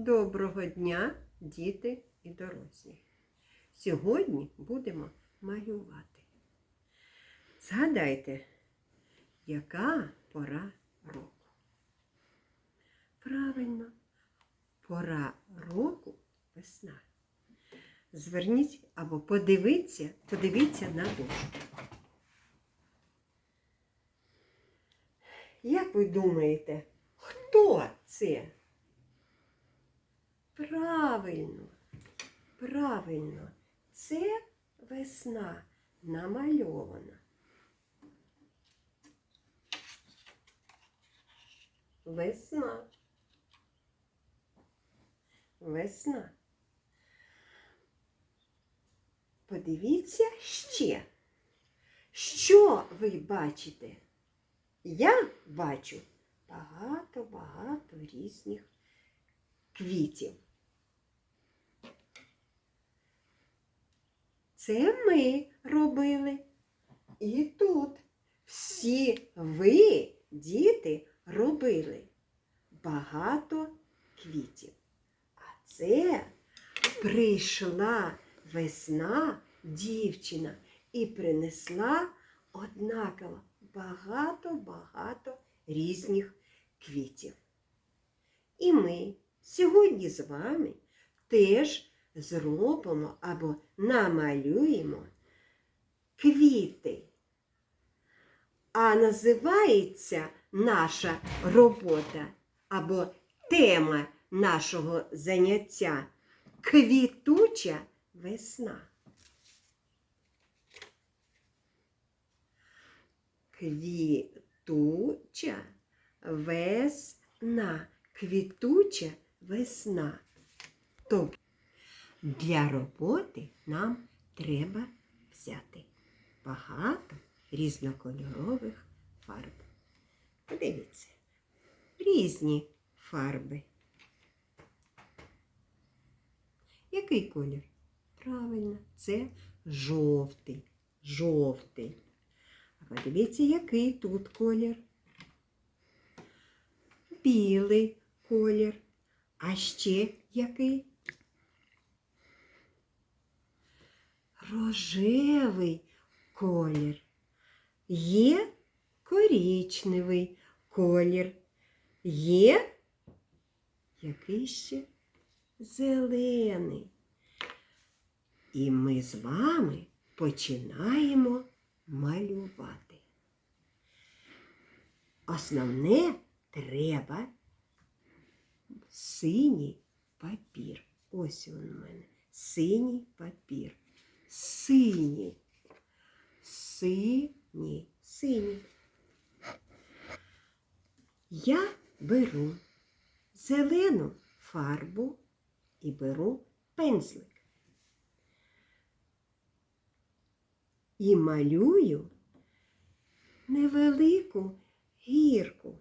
Доброго дня, діти і дорослі. Сьогодні будемо малювати. Згадайте, яка пора року? Правильно, пора року весна. Зверніть або подивіться, подивіться на дошку. Як ви думаєте, хто це? Правильно, правильно, це весна намальована. Весна. Весна. Подивіться ще. Що ви бачите? Я бачу багато-багато різних квітів. Це ми робили. І тут всі ви, діти, робили багато квітів. А це прийшла весна дівчина і принесла однаково багато-багато різних квітів. І ми сьогодні з вами теж зробимо або намалюємо квіти. А називається наша робота або тема нашого заняття квітуча весна. Квітуча весна. Квітуча весна. Тобто для роботи нам треба взяти багато різнокольорових фарб. Подивіться, різні фарби. Який колір? Правильно, це жовтий. Жовтий. А подивіться, який тут колір. Білий колір. А ще який? Рожевий колір. Є корічневий колір. Є який ще зелений. І ми з вами починаємо малювати. Основне треба синій папір. Ось він у мене. Синій папір. Синій. Синій. Синій. Я беру зелену фарбу і беру пензлик. І малюю невелику гірку.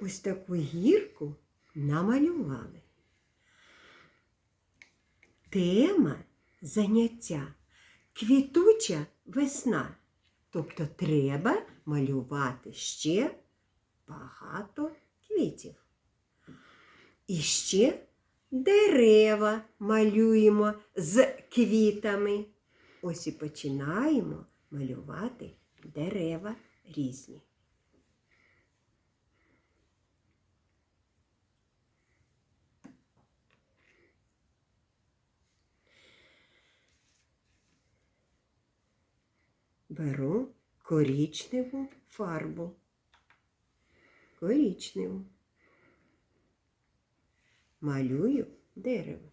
Ось таку гірку намалювали. Тема заняття квітуча весна. Тобто треба малювати ще багато квітів. І ще дерева малюємо з квітами. Ось і починаємо малювати дерева різні. Беру корічневу фарбу. Корічневу. Малюю дерево.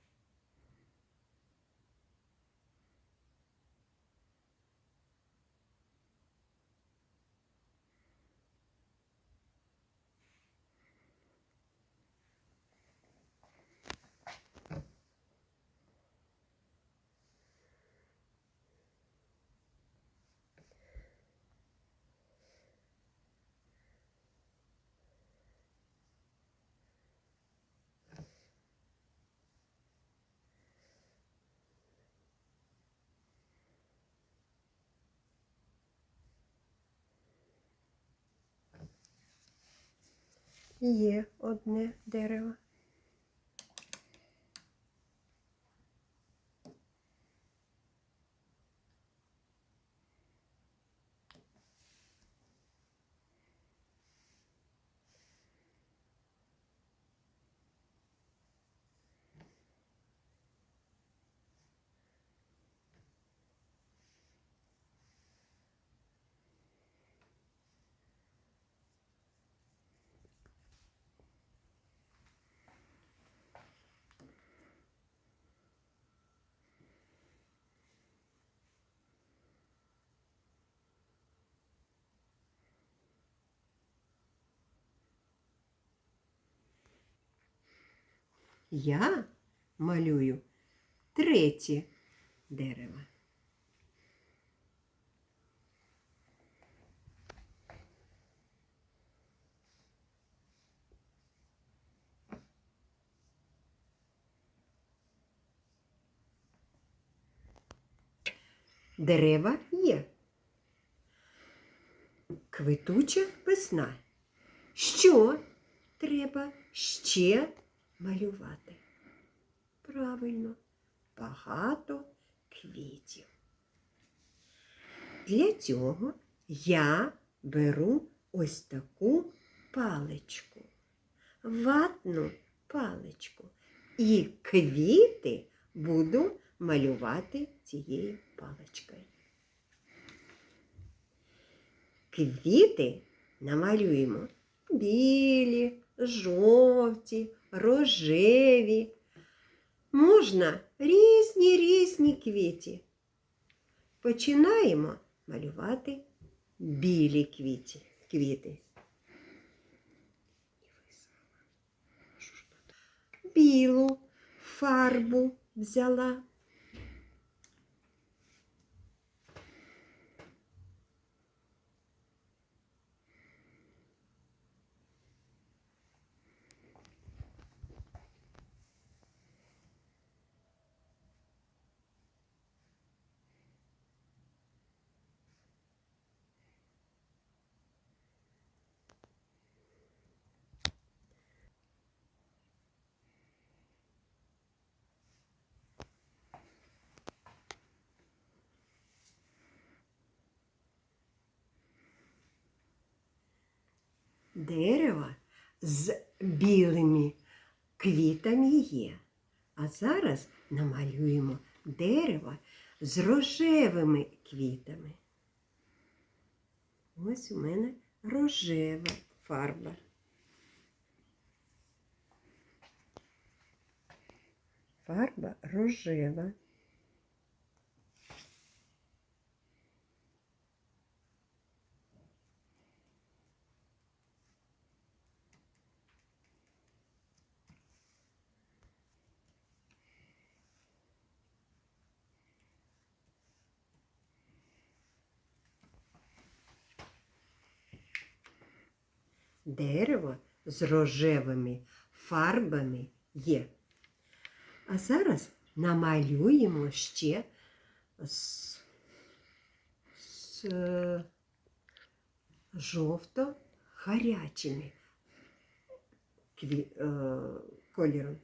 Є одне дерево. Я малюю третє дерево. Дерева є. Квитуча весна. Що треба ще малювати? Правильно, багато квітів. Для цього я беру ось таку паличку, ватну паличку. І квіти буду малювати цією паличкою. Квіти намалюємо білі, жовті, рожеві. Можна різні різні квіті. Починаємо малювати білі квіті, квіти. Білу фарбу взяла. Дерево з білими квітами є. А зараз намалюємо дерево з рожевими квітами. Ось у мене рожева фарба. Фарба рожева. Дерево з рожевими фарбами є. А зараз намалюємо ще з, з е, жовто-гарячими кві, е, кольором.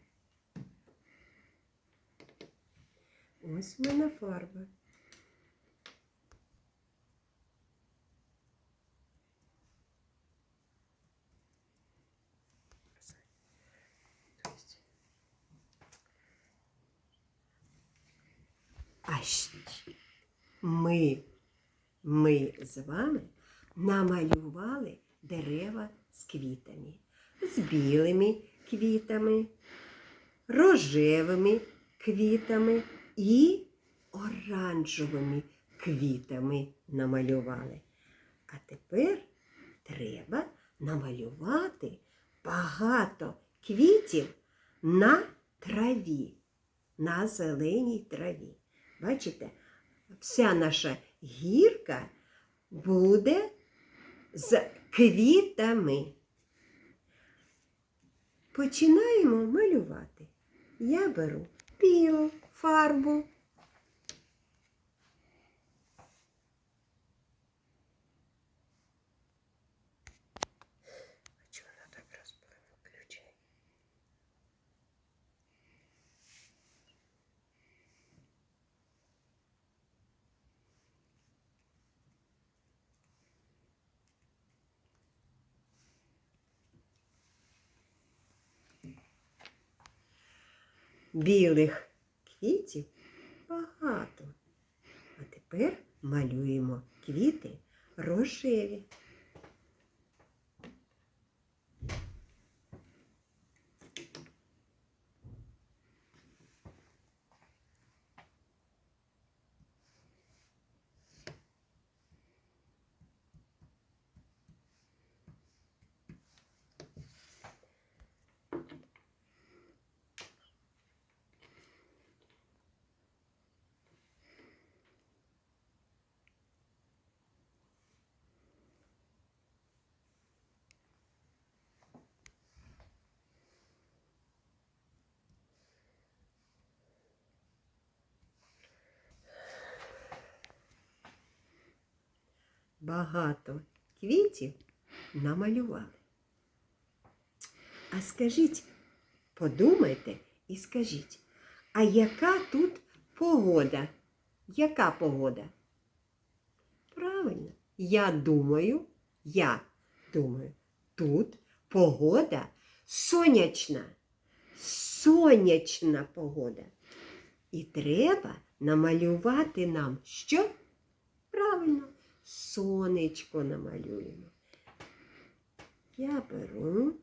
Ось в мене фарба. А ми, ми з вами намалювали дерева з квітами, з білими квітами, рожевими квітами і оранжевими квітами намалювали. А тепер треба намалювати багато квітів на траві, на зеленій траві. Бачите, вся наша гірка буде з квітами. Починаємо малювати. Я беру білу фарбу. Білих квітів багато. А тепер малюємо квіти рожеві. Багато квітів намалювали. А скажіть, подумайте і скажіть, а яка тут погода? Яка погода? Правильно, я думаю, я думаю, тут погода сонячна. Сонячна погода. І треба намалювати нам що? Правильно, сонечко намалюємо. Я беру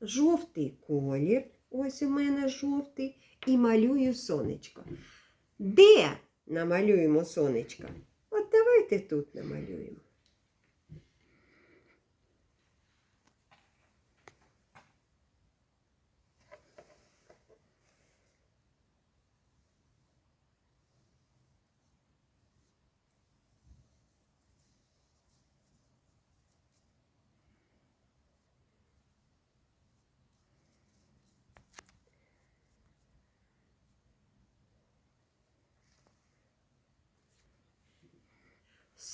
жовтий колір, ось у мене жовтий, і малюю сонечко. Де намалюємо сонечко? От давайте тут намалюємо.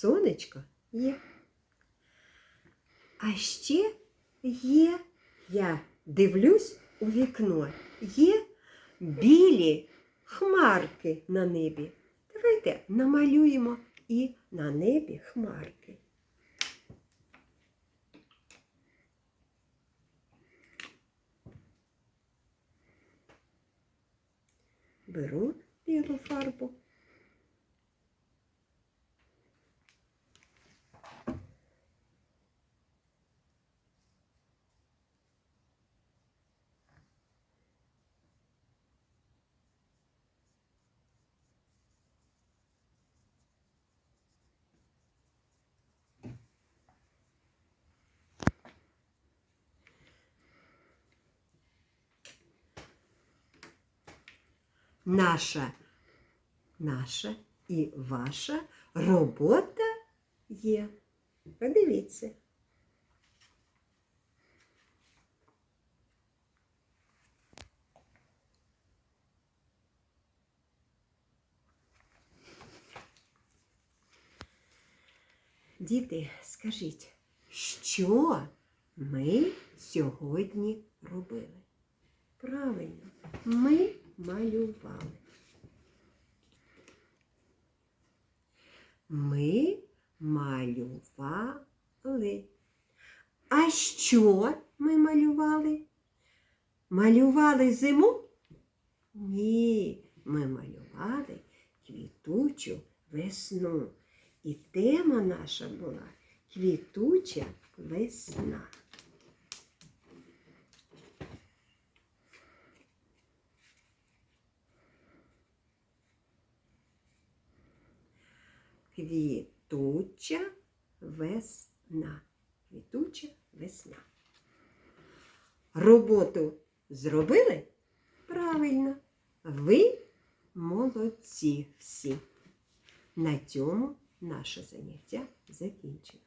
Сонечко є. А ще є, я дивлюсь у вікно, є білі хмарки на небі. Давайте намалюємо і на небі хмарки. Беру білу фарбу. Наша, наша і ваша робота є. Подивіться. Діти, скажіть, що ми сьогодні робили? Правильно, ми малювали. Ми малювали. А що ми малювали? Малювали зиму? Ні, ми малювали квітучу весну. І тема наша була квітуча весна. Квітуча весна. Квітуча весна. Роботу зробили? Правильно. Ви молодці всі. На цьому наше заняття закінчено.